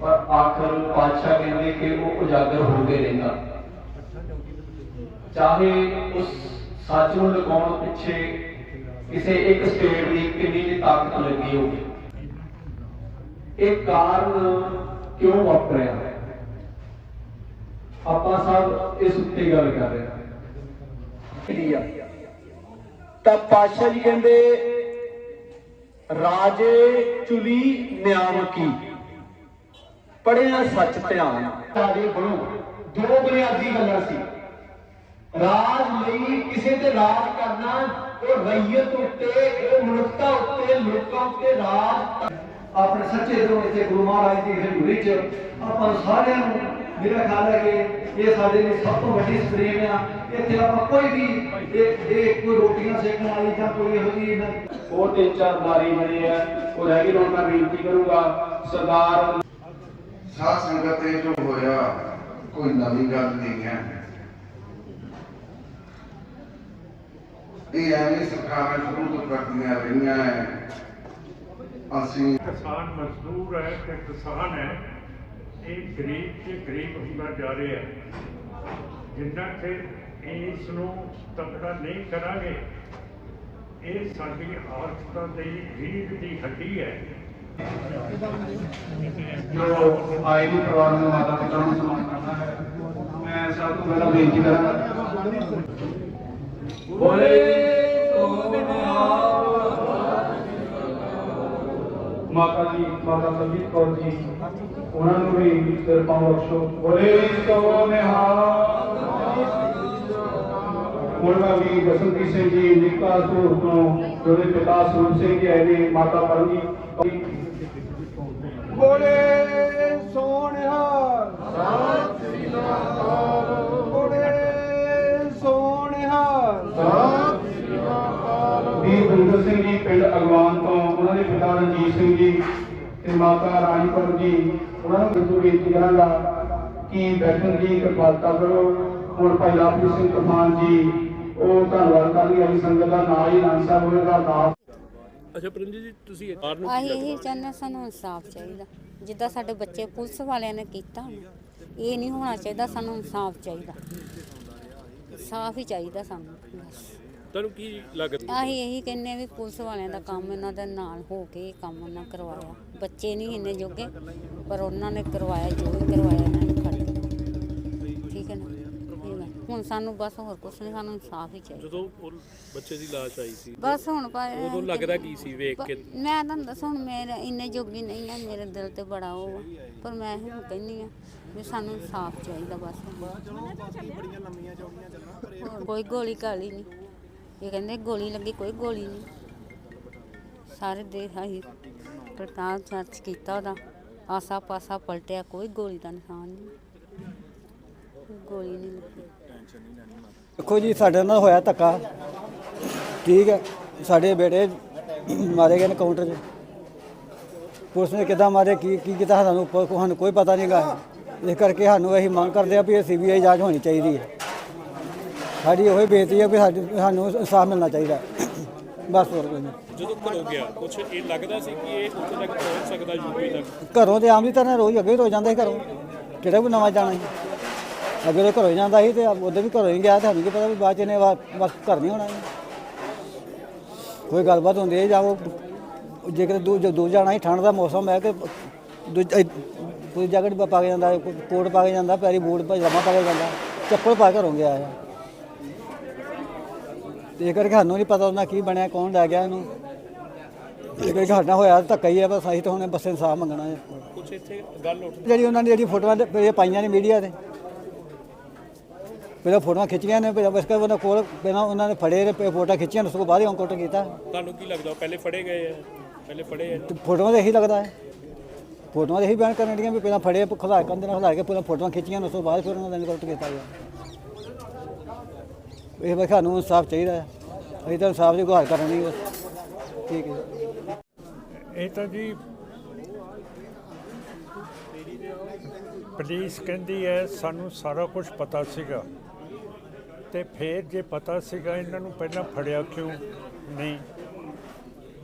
ਪਰ ਆਖਰ ਪਾਤਸ਼ਾਹ ਕਹਿੰਦੇ ਕਿ ਉਹ ਉਜਾਗਰ ਹੋ ਕੇ ਰਹਿੰਦਾ। ਚਾਹੇ ਉਸ ਸੱਚ ਨੂੰ ਲਗਾਉਣ ਪਿੱਛੇ ਕਿਸੇ ਇੱਕ ਸਟੇਟ ਦੀ ਕਿੰਨੀ ਤਾਕਤ ਲੱਗੀ ਹੋਵੇ। ਇਹ ਕਾਰਨ ਕਿਉਂ ਵਾਪਰਿਆ ਆਪਾਂ ਸਭ ਇਸ ਉੱਤੇ ਗੱਲ ਕਰ ਰਹੇ ਹਾਂ। ਤਾਂ ਪਾਤਸ਼ਾਹ ਜੀ ਕਹਿੰਦੇ, ਰਾਜੇ ਚੁਲੀ ਨਿਆਮਕੀ। ਪੜਿਆ ਸੱਚ ਧਿਆਨ। ਰਾਜੇ ਬਣੋ ਦੋ ਬੁਨਿਆਦੀ ਗੱਲਾਂ ਸੀ। ਰਾਜ ਲਈ ਕਿਸੇ ਤੇ ਰਾਜ ਕਰਨਾ ਉਹ ਰਈਅਤ ਉੱਤੇ ਉਹ ਮਨੁੱਖਤਾ ਉੱਤੇ ਲੋਕਾਂ ਉੱਤੇ ਰਾਜ ਆਪਣੇ ਸੱਚੇ ਦਿਲੋਂ ਇੱਥੇ ਗੁਰੂ ਮਹਾਰਾਜ ਦੀ ਹਜ਼ੂਰੀ 'ਚ ਆਪਾਂ ਸਾਰਿਆਂ ਨੂੰ ਮੇਰਾ ਖਿਆਲ ਹੈ ਕਿ ਇਹ ਸਾਡੇ ਲਈ ਸਭ ਤੋਂ ਵੱਡੀ ਸਟ੍ਰੀਮ ਆ। ਇੱਥੇ ਆਪਾਂ ਕੋਈ ਵੀ ਇਹ ਇਹ ਕੋਈ ਰੋਟੀਆਂ ਸੇਕਣ ਵਾਲੀ ਜਾਂ ਕੋਈ ਇਹੋ ਜਿਹੀ ਹੋਰ ਤਿੰਨ ਚਾਰ ਦਾਰੀ ਬਣੇ ਆ। ਉਹ ਰਹਿ ਗਏ ਹੁਣ ਮੈਂ ਬੇਨਤੀ ਕਰੂੰਗਾ ਸਰਦਾਰ ਸਾਧ ਸੰਗਤ ਇਹ ਜੋ ਹੋਇਆ, ਕੋਈ ਨਵੀਂ ਗੱਲ ਨਹੀਂ ਹੈ। ਇਹ ਐਵੇਂ ਸਰਕਾਰਾਂ ਸ਼ੁਰੂ ਤੋਂ ਕਰਦੀਆਂ ਰਹੀਆਂ ਹੈ ਅਸੀਂ ਕਿਸਾਨ ਮਜ਼ਦੂਰ ਹੈ ਤੇ ਕਿਸਾਨ ਹੈ ਇਹ ਗਰੀਬ ਤੇ ਗਰੀਬ ਹੁੰਦਾ ਜਾ ਰਿਹਾ ਹੈ ਜਿੰਨਾ ਚਿਰ ਇਸ ਨੂੰ ਤਕੜਾ ਨਹੀਂ ਕਰਾਂਗੇ, ਇਹ ਸਾਡੀ ਆਰਥਿਕਤਾ ਦੀ ਰੀੜ ਦੀ ਹੱਡੀ ਹੈ ਜੋ ਆਏ ਨੂੰ ਪਰਿਵਾਰ ਨੂੰ ਮਾਤਾ ਪਿਤਾ ਨੂੰ ਸਨਮਾਨ ਕਰਨਾ ਹੈ ਮੈਂ ਸਭ ਤੋਂ ਪਹਿਲਾਂ ਬੇਨਤੀ ਕਰਾਂਗਾ ਬੋਲੇ ਮਾਤਾ ਜੀ ਮਾਤਾ ਸੰਜੀਤ ਕੌਰ ਜੀ ਉਹਨਾਂ ਨੂੰ ਵੀ ਸਿਰ ਪਾਉ ਬਖਸ਼ੋ ਬੋਲੇ ਸੋ ਨਿਹਾਲ ਹੁਣ ਮੈਂ ਵੀ ਜਸਨਪ੍ਰੀਤ ਸਿੰਘ ਜੀ ਨਿੱਕਾ ਸੂਰ ਤੋਂ ਜਿਹਦੇ ਪਿਤਾ ਸਰੂਪ ਸਿੰਘ ਜੀ ਆਏ ਨੇ ਮਾਤਾ ਪਰਮਜੀਤ ਬੋਲੇ ਸੋਹਣਿਆ। ਸਤਿ ਸ੍ਰੀ ਅਕਾਲ ਬੋਲੇ ਸੋਹਣਿਆ। ਸਤਿ ਸ੍ਰੀ ਅਕਾਲ ਵੀਰ ਬੁੰਦਰ ਸਿੰਘ ਜੀ, ਪਿੰਡ ਅਗਵਾਨ ਤੋਂ ਉਹਨਾਂ ਦੇ ਪਿਤਾ ਰਣਜੀਤ ਸਿੰਘ ਜੀ ਤੇ ਮਾਤਾ ਰਾਣੀਪੁਰ ਜੀ, ਉਹਨਾਂ ਨੂੰ ਬਿੰਦੂ ਬੇਨਤੀ ਕਰਾਂਗਾ ਕਿ ਬੈਠਣ ਦੀ ਕਿਰਪਾਲਤਾ ਕਰੋ। ਹੁਣ ਭਾਈ ਲਾਪਰੀ ਸਿੰਘ ਤੂਫਾਨ ਜੀ, ਉਹ ਧੰਨਵਾਦ ਕਰਨ ਵਾਲੀ ਸੰਗਤ ਦਾ ਨਾਲ ਹੀ ਨਾਮ ਸਾਹਿਬ ਹੋਵੇਗਾ ਨਾਮ ਅੱਛਾ ਪਰਮਜੀਤ ਜੀ ਤੁਸੀਂ ਕਾਰ ਨੂੰ ਅਸੀਂ ਇਹੀ ਚਾਹੁੰਦੇ ਹਾਂ, ਸਾਨੂੰ ਇਨਸਾਫ ਚਾਹੀਦਾ। ਜਿੱਦਾਂ ਸਾਡੇ ਬੱਚੇ ਪੁਲਿਸ ਵਾਲਿਆਂ ਨੇ ਕੀਤਾ ਇਹ ਨਹੀਂ ਹੋਣਾ ਚਾਹੀਦਾ ਸਾਨੂੰ ਇਨਸਾਫ ਚਾਹੀਦਾ। ਇਨਸਾਫ ਹੀ ਚਾਹੀਦਾ ਸਾਨੂੰ ਬਸ। ਤੁਹਾਨੂੰ ਕੀ ਲੱਗਦਾ? ਅਸੀਂ ਇਹੀ ਕਹਿੰਦੇ ਹਾਂ ਵੀ ਪੁਲਿਸ ਵਾਲਿਆਂ ਦਾ ਕੰਮ ਇਹਨਾਂ ਦੇ ਨਾਲ ਹੋ ਕੇ ਇਹ ਕੰਮ ਉਹਨਾਂ ਕਰਵਾਇਆ। ਬੱਚੇ ਨਹੀਂ ਇੰਨੇ ਜੋਗੇ ਪਰ ਉਹਨਾਂ ਨੇ ਕਰਵਾਇਆ ਜੋ ਵੀ ਕਰਵਾਇਆ ਇਹਨਾਂ ਨੇ ਖੜ ਠੀਕ ਹੈ ਨਾ ਇਹ ਗੱਲ। ਹੁਣ ਸਾਨੂੰ ਬਸ ਹੋਰ ਕੁਛ ਨਹੀਂ ਸਾਨੂੰ ਇਨਸਾਫ ਹੀ ਚਾਹੀਦਾ। ਜਦੋਂ ਉਹ ਬੱਚੇ ਦੀ ਲਾਸ਼ ਆਈ ਸੀ ਬਸ ਹੁਣ ਭਾਵੇਂ ਉਦੋਂ ਲੱਗਦਾ ਕੀ ਸੀ ਵੇਖ ਕੇ? ਮੈਂ ਤੁਹਾਨੂੰ ਦੱਸਾਂ ਹੁਣ ਮੇਰੇ ਇੰਨੇ ਜੋਗੀ ਨਹੀਂ ਆ ਮੇਰੇ ਦਿਲ ਤੇ ਬੜਾ ਉਹ ਆ ਪਰ ਮੈਂ ਹੁਣ ਕਹਿੰਦੀ ਆ ਵੀ ਸਾਨੂੰ ਇਨਸਾਫ ਚਾਹੀਦਾ ਬਸ। ਹੋਰ ਕੋਈ ਗੋਲੀ ਕਾਲੀ ਨਹੀਂ ਇਹ ਕਹਿੰਦੇ ਗੋਲੀ ਲੱਗੀ ਕੋਈ ਗੋਲੀ ਨਹੀਂ ਸਾਰੇ ਦੇਖ ਆਹੀ ਪ੍ਰਤਾਪ ਚਰਚ ਕੀਤਾ ਉਹਦਾ। ਆਸਾ ਪਾਸਾ ਪਲਟਿਆ ਕੋਈ ਗੋਲੀ ਦਾ ਨਿਸ਼ਾਨ ਨਹੀਂ ਕੋਈ ਗੋਲੀ ਨਹੀਂ ਲੱਗੀ। ਦੇਖੋ ਜੀ ਸਾਡੇ ਨਾਲ ਹੋਇਆ ਧੱਕਾ। ਠੀਕ ਹੈ ਸਾਡੇ ਬੇਟੇ ਮਾਰੇ ਗਏ ਨੇ ਕਾਊਂਟਰ 'ਚ। ਪੁਲਿਸ ਨੇ ਕਿੱਦਾਂ ਮਾਰੇ ਕੀ ਕੀ ਕੀਤਾ ਸਾਨੂੰ ਪ- ਸਾਨੂੰ ਕੋਈ ਪਤਾ ਨਹੀਂਗਾ। ਇਸ ਕਰਕੇ ਸਾਨੂੰ ਅਸੀਂ ਮੰਗ ਕਰਦੇ ਆ ਵੀ ਇਹ ਸੀਬੀਆਈ ਜਾਂਚ ਹੋਣੀ ਚਾਹੀਦੀ ਹੈ। ਸਾਡੀ ਉਹੀ ਬੇਨਤੀ ਹੈ ਵੀ ਸਾਡੀ ਸਾਨੂੰ ਇਨਸਾਫ ਮਿਲਣਾ ਚਾਹੀਦਾ। ਬਸ ਹੋਰ ਕੋਈ ਨਹੀਂ। ਜਦੋਂ ਘਰੋਂ ਗਿਆ ਕੁਛ ਇਹ ਲੱਗਦਾ ਸੀ ਕਿ ਇਹ ਉੱਥੇ ਤੱਕ ਪਹੁੰਚ ਸਕਦਾ ਯੂਪੀ ਤੱਕ? ਘਰੋਂ ਤੇ ਆਮ ਦੀ ਤਰ੍ਹਾਂ ਰੋਜ਼ ਅੱਗੇ ਰੋ ਜਾਂਦਾ ਸੀ ਘਰੋਂ। ਕਿਹੜਾ ਕੋਈ ਨਵਾਂ ਜਾਣਾ ਸੀ। ਅੱਗੇ ਤਾਂ ਘਰੋਂ ਹੀ ਜਾਂਦਾ ਸੀ ਤੇ ਉਹਦੇ ਵੀ ਘਰੋਂ ਹੀ ਗਿਆ ਤੇ ਸਾਨੂੰ ਕੀ ਪਤਾ ਵੀ ਬਾਅਦ ਚ ਨੇ ਬਸ ਘਰ ਨਹੀਂ ਹੋਣਾ ਇਹਨੇ। ਕੋਈ ਗੱਲਬਾਤ ਹੁੰਦੀ ਹੈ ਜਾਂ ਉਹ ਜੇਕਰ ਦੂ ਜੋ ਦੂਰ ਜਾਣਾ ਹੀ ਠੰਡ ਦਾ ਮੌਸਮ ਹੈ ਕਿ ਦੂਜਾ ਕੋਈ ਜੈਕਟ ਪਾ ਕੇ ਜਾਂਦਾ ਕੋਈ ਕੋਟ ਪਾ ਕੇ ਜਾਂਦਾ ਪੈਰੀ ਬੂਟ ਪਜਾਮਾ ਪਾ ਕੇ ਜਾਂਦਾ ਚੱਪਲ ਪਾ ਕੇ ਘਰੋਂ ਗਿਆ ਹੈ ਤੇ ਇਹ ਕਰਕੇ ਸਾਨੂੰ ਨਹੀਂ ਪਤਾ ਉਹਨਾਂ ਕੀ ਬਣਿਆ ਕੌਣ ਲੈ ਗਿਆ ਇਹਨੂੰ। ਇਹ ਕਰਕੇ ਸਾਡਾ ਹੋਇਆ ਧੱਕਾ ਹੀ ਹੈ ਬਸ ਅਸੀਂ ਤਾਂ ਹੁਣ ਬਸ ਇਨਸਾਫ ਮੰਗਣਾ ਹੈ। ਕੁਛ ਇੱਥੇ ਗੱਲ ਉੱਠ ਜਿਹੜੀ ਉਹਨਾਂ ਨੇ ਜਿਹੜੀ ਫੋਟੋਆਂ ਤੇ- ਇਹ ਪਾਈਆਂ ਨੇ ਮੀਡੀਆ ਤੇ। ਪਹਿਲਾਂ ਫੋਟੋਆਂ ਖਿੱਚੀਆਂ ਨੇ ਫਿਰ ਬਸ ਕਰ ਉਹਨਾਂ ਕੋਲ ਪਹਿਲਾਂ ਉਹਨਾਂ ਨੇ ਫੜੇ ਨੇ ਫੋਟੋਆਂ ਖਿੱਚੀਆਂ ਉਸ ਤੋਂ ਬਾਅਦ ਹੀ ਅੰਕੁਟ ਕੀਤਾ। ਤੁਹਾਨੂੰ ਕੀ ਲੱਗਦਾ ਪਹਿਲੇ ਫੜੇ ਗਏ ਆ? ਪਹਿਲੇ ਫੜੇ ਆ? ਤੇ ਫੋਟੋਆਂ ਤੇ ਇਹੀ ਲੱਗਦਾ ਹੈ। ਫੋਟੋਆਂ ਤੇ ਇਹੀ ਬਿਆਨ ਕਰਨ ਦੀਆਂ ਵੀ ਪਹਿਲਾਂ ਫੜੇ ਖੁਲਾ ਕੰਦੇ ਨਾਲ ਖੁਲਾ ਕੇ ਪਹਿਲਾਂ ਫੋਟੋਆਂ ਖਿੱਚੀਆਂ ਉਸ ਤੋਂ ਬਾਅਦ ਫਿਰ ਉਹਨਾਂ ਦਾ ਅੰਕੁਟ ਕੀਤਾ ਗਿਆ ਇਹ ਬਸ ਸਾਨੂੰ ਇਨਸਾਫ ਚਾਹੀਦਾ ਹੈ। ਅਸੀਂ ਤਾਂ ਇਨਸਾਫ ਦੀ ਗੁਹਾਰ ਕਰਨੀ ਬਸ ਠੀਕ ਹੈ ਇਹ ਤਾਂ ਜੀ ਪੁਲਿਸ ਕਹਿੰਦੀ ਹੈ ਸਾਨੂੰ ਸਾਰਾ ਕੁਝ ਪਤਾ ਸੀਗਾ। ਤੇ ਫਿਰ ਜੇ ਪਤਾ ਸੀਗਾ ਇਹਨਾਂ ਨੂੰ ਪਹਿਲਾਂ ਫੜਿਆ ਕਿਉਂ ਨਹੀਂ,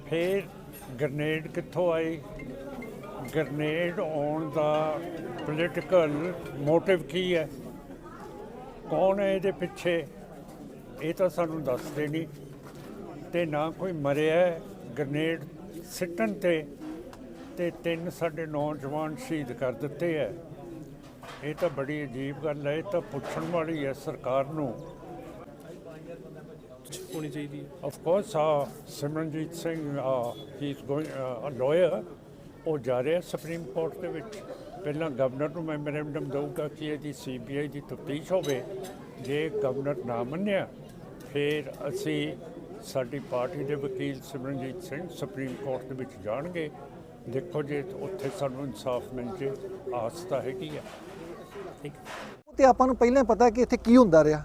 ਫਿਰ ਗ੍ਰਨੇਡ ਕਿੱਥੋਂ ਆਈ ਗ੍ਰਨੇਡ ਆਉਣ ਦਾ ਪੋਲੀਟੀਕਲ ਮੋਟਿਵ ਕੀ ਹੈ? ਕੌਣ ਹੈ ਇਹਦੇ ਪਿੱਛੇ? ਇਹ ਤਾਂ ਸਾਨੂੰ ਦੱਸਦੇ ਨਹੀਂ ਤੇ ਨਾ ਕੋਈ ਮਰਿਆ ਹੈ ਗ੍ਰਨੇਡ ਸਿੱਟਣ ਤੇ ਤੇ ਤਿੰਨ ਸਾਡੇ ਨੌਜਵਾਨ ਸ਼ਹੀਦ ਕਰ ਦਿੱਤੇ ਹੈ। ਇਹ ਤਾਂ ਬੜੀ ਅਜੀਬ ਗੱਲ ਹੈ, ਇਹ ਤਾਂ ਪੁੱਛਣ ਵਾਲੀ ਹੈ ਸਰਕਾਰ ਨੂੰ। ਹੋਣੀ ਚਾਹੀਦੀ ਹੈ? Of course, uh, Simranjeet Singh ਹੀ ਇਜ਼ ਗੋਇੰਗ ਅ ਲਾਇਰ ਉਹ ਜਾ ਰਿਹਾ ਸੁਪਰੀਮ ਕੋਰਟ ਦੇ ਵਿੱਚ। ਪਹਿਲਾਂ ਗਵਰਨਰ ਨੂੰ ਮੈਮੋਰੈਂਡਮ ਦਊਗਾ ਕਿ ਇਹਦੀ ਸੀਬੀਆਈ ਦੀ ਤਫਤੀਸ਼ ਹੋਵੇ। ਜੇ ਗਵਰਨਰ ਨਾ ਮੰਨਿਆ ਫਿਰ ਅਸੀਂ ਸਾਡੀ ਪਾਰਟੀ ਦੇ ਵਕੀਲ ਸਿਮਰਨਜੀਤ ਸਿੰਘ ਸੁਪਰੀਮ ਕੋਰਟ ਦੇ ਵਿੱਚ ਜਾਣਗੇ। ਦੇਖੋ ਜੇ ਉੱਥੇ ਸਾਨੂੰ ਇਨਸਾਫ ਮਿਲ ਜੇ ਆਸ ਤਾਂ ਹੈਗੀ ਆ। ਤੇ ਆਪਾਂ ਨੂੰ ਪਹਿਲਾਂ ਹੀ ਪਤਾ ਕਿ ਇੱਥੇ ਕੀ ਹੁੰਦਾ ਰਿਹਾ।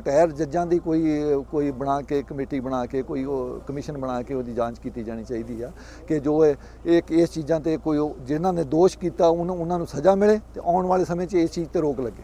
ਰਿਟਾਇਰ ਜੱਜਾਂ ਦੀ ਕੋਈ ਕੋਈ ਬਣਾ ਕੇ, ਕਮੇਟੀ ਬਣਾ ਕੇ, ਕੋਈ ਉਹ ਕਮਿਸ਼ਨ ਬਣਾ ਕੇ ਉਹਦੀ ਜਾਂਚ ਕੀਤੀ ਜਾਣੀ ਚਾਹੀਦੀ ਆ ਕਿ ਜੋ ਇਹ ਇਸ ਚੀਜ਼ਾਂ ਤੇ ਕੋਈ ਉਹ- ਜਿਨ੍ਹਾਂ ਨੇ ਦੋਸ਼ ਕੀਤਾ ਉਹਨੂੰ ਉਹਨਾਂ ਨੂੰ ਸਜ਼ਾ ਮਿਲੇ ਤੇ ਆਉਣ ਵਾਲੇ ਸਮੇਂ 'ਚ ਇਸ ਚੀਜ਼ ਤੇ ਰੋਕ ਲੱਗੇ।